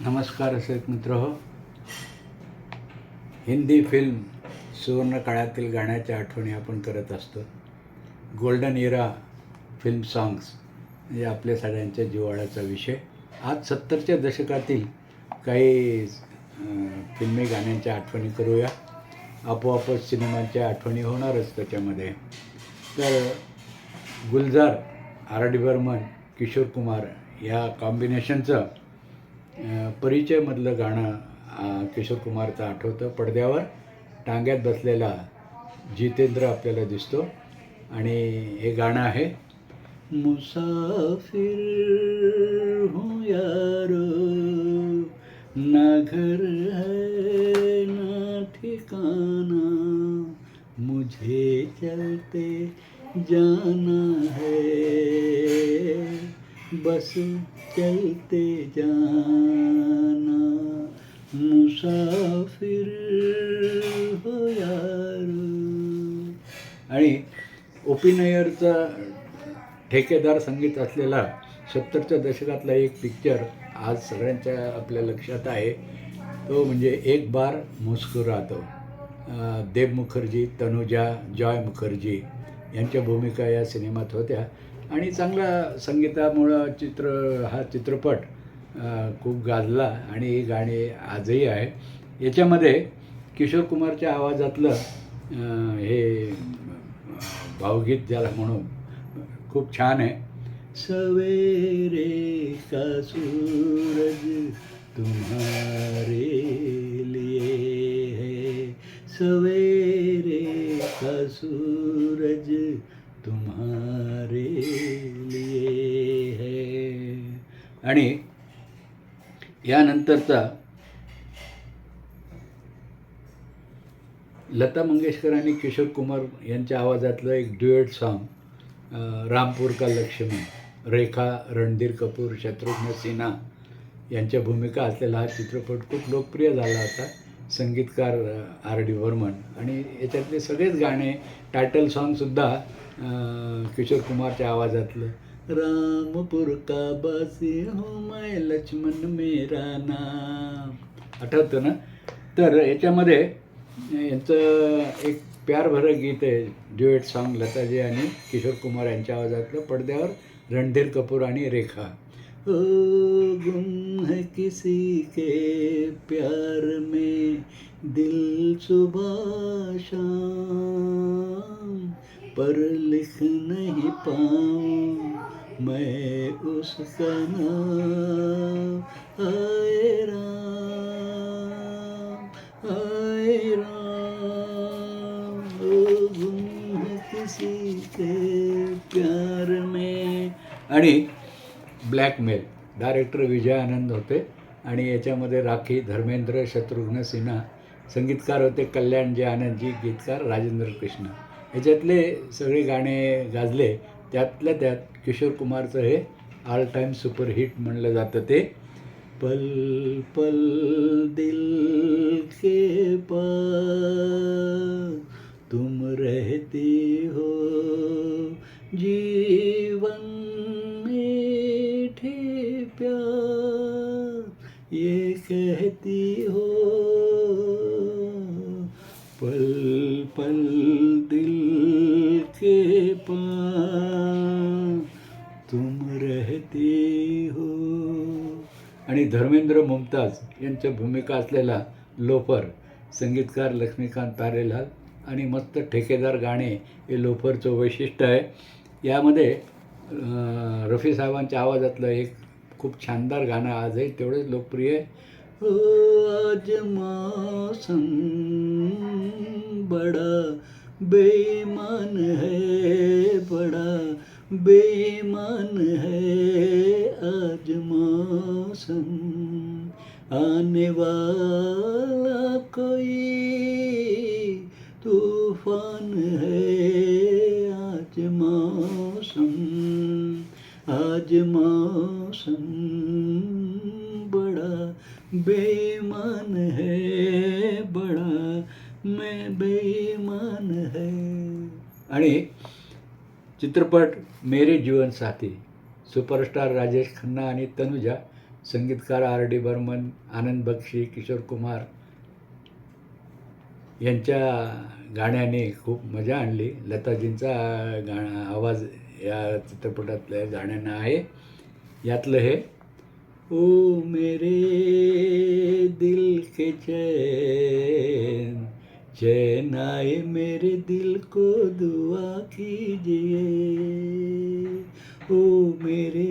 नमस्कार असे मित्र हो. हिंदी फिल्म सुवर्ण काळातील गाण्याच्या आठवणी आपण करत असतो. गोल्डन इरा फिल्म सॉंग्स म्हणजे आपल्या सगळ्यांच्या जिव्हाळ्याचा विषय. आज सत्तरच्या दशकातील काही फिल्मी गाण्यांच्या आठवणी करूया. आपोआपच सिनेमांच्या आठवणी होणारच त्याच्यामध्ये. तर गुलजार आर डी बर्मन किशोर कुमार या कॉम्बिनेशनचं परिचयमधलं गाणं किशोर कुमारचं आठवतं. पडद्यावर टांग्यात बसलेला जितेंद्र आपल्याला दिसतो. आणि हे गाणं आहे मुसाफिर हूँ यारो ना घर है ना ठिकाना मुझे चलते जाना है। बस चलते जाना मुसाफिर हो यार. आणि ओपिनयरचा ठेकेदार संगीत असलेला सत्तरच्या दशकातला एक पिक्चर आज सगळ्यांच्या आपल्या लक्षात आहे. तो म्हणजे एक बार मुस्कुरातो देव मुखर्जी तनुजा जॉय मुखर्जी यांच्या भूमिका या सिनेमात होत्या. आणि चांगला संगीतामुळं चित्र हा चित्रपट खूप गाजला आणि ही गाणी आजही आहे. याच्यामध्ये किशोर कुमारच्या आवाजातलं हे भावगीत ज्याला म्हणू खूप छान आहे. सवेरे का सूरज तुम्हारे लिए है सवेरे का सूरज तुम्हारे लिए है। आणि यानंतरचा लता मंगेशकर आणि किशोर कुमार यांच्या आवाजातलं एक ड्युएट सॉन्ग रामपूर का लक्ष्मी रेखा रणधीर कपूर शत्रुघ्न सिन्हा यांच्या भूमिका असलेला हा चित्रपट खूप लोकप्रिय झाला होता. संगीतकार आर डी वर्मन. आणि याच्यातले सगळेच गाणे टायटल सॉन्गसुद्धा किशोर कुमारच्या आवाजातलं. रामपूर का बासी हो माय लक्ष्मण मेरा नाम. आठवतं ना? तर याच्यामध्ये यांचं एक प्यार भरं गीत आहे ड्युएट सॉन्ग लताजी आणि किशोर कुमार यांच्या आवाजातलं. पडद्यावर रणधीर कपूर आणि रेखा. गुम है किसी के प्यार में दिल सुबह शाम। पर लिख नहीं पाऊँ मैं उसका नाम। आए राम आए राम। ओ गुम है किसी के प्यार में। आणि ब्लॅकमेल. डायरेक्टर विजय आनंद होते आणि याच्यामध्ये राखी धर्मेंद्र शत्रुघ्न सिन्हा संगीतकार होते कल्याण जे आनंदजी गीतकार राजेंद्र कृष्ण. याच्यातले सगळे गाणे गाजले. त्यातल्या त्यात किशोर कुमारचं हे ऑल टाईम सुपरहिट म्हणलं जातं ते. पल पल दिल के पास तुम रहती हो जीवन ये कहती हो पल पल दिल के पास तुम रहती हो। आणि धर्मेंद्र मुमताज यांच्या भूमिका असलेला लोफर संगीतकार लक्ष्मीकांत तारेलाल आणि मस्त ठेकेदार गाणे हे लोफरचं वैशिष्ट्य आहे. यामध्ये रफी साहेबांच्या आवाजातलं एक खूप छानदार गाणं आजही तेवढंच लोकप्रिय. आहे हो आज मौसम बड़ा बेईमान है बड़ा बेईमान है आज मौसम आने वाला कोई तूफान है आज मौसम आज मौसम बड़ा बेमन है बड़ा मैं बेमन है। आणि चित्रपट मेरे जीवन साथी सुपरस्टार राजेश खन्ना आणि तनुजा संगीतकार आर डी बर्मन आनंद बक्षी किशोर कुमार यांच्या गाण्याने खूप मजा आणली. लताजींचा गा आवाज या चित्रपटातल्या गाण्यांना आहे. यातलं हे ओ मेरे दिल के चैन चैन आए मेरे दिल को दुआ कीजिए। ओ मेरे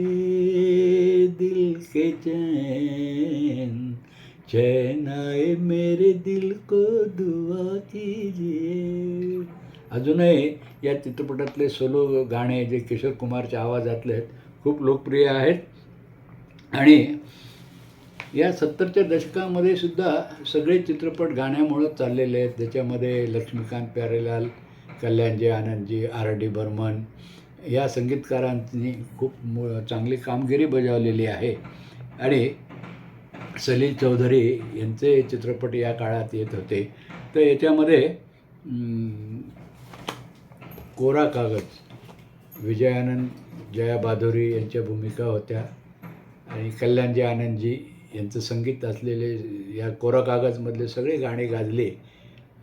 दिल के चैन चैन आए मेरे दिल को दुआ कीजिए। अजूनही या चित्रपटातले सोलो गाणे जे किशोर कुमारच्या आवाजातले आहेत खूप लोकप्रिय आहेत. आणि या सत्तरच्या दशकामध्ये सुद्धा सगळे चित्रपट गाण्यामुळं चाललेले आहेत. ज्याच्यामध्ये लक्ष्मीकांत प्यारेलाल कल्याणजी आनंदजी आर डी बर्मन या संगीतकारांनी खूप मु- चांगली कामगिरी बजावलेली आहे. आणि सलील चौधरी यांचे चित्रपट या काळात येत होते. तर याच्यामध्ये कोरा कागज विजयानंद जया बादोरी यांच्या भूमिका होत्या. आणि कल्याणजी आनंदजी यांचं संगीत असलेले या कोरा कागजमधले सगळे गाणे गाजले.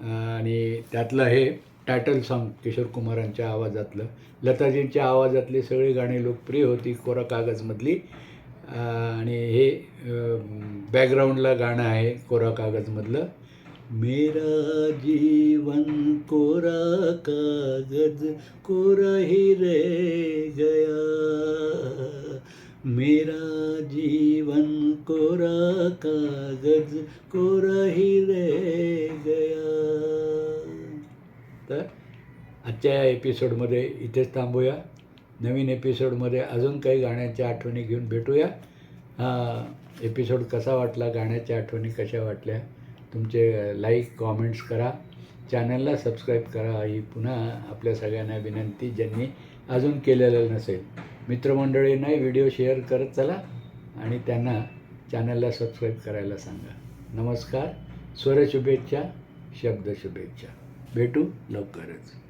आणि त्यातलं हे टायटल सॉन्ग किशोर कुमारांच्या आवाजातलं. लताजींच्या आवाजातली सगळी गाणी लोकप्रिय होती कोरा कागजमधली. आणि हे बॅकग्राऊंडला गाणं आहे कोरा कागजमधलं. मेरा जीवन कोरा कागज कोरा ही रह गया। मेरा जीवन कोरा कागज कोरा ही रह गया। तर आजच्या या एपिसोडमध्ये इथेच थांबूया. नवीन एपिसोडमध्ये अजून काही गाण्याच्या आठवणी घेऊन भेटूया. हा एपिसोड कसा वाटला गाण्याच्या आठवणी कशा वाटल्या? तुमचे लाईक कॉमेंट्स करा. चॅनलला सबस्क्राईब करा. ही पुन्हा आपल्या सगळ्यांना विनंती ज्यांनी अजून केलेलं नसेल. मित्रमंडळींनाही व्हिडिओ शेअर करत चला आणि त्यांना चॅनलला सबस्क्राईब करायला सांगा. नमस्कार. स्वरशुभेच्छा शब्द शुभेच्छा भेटू लवकरच.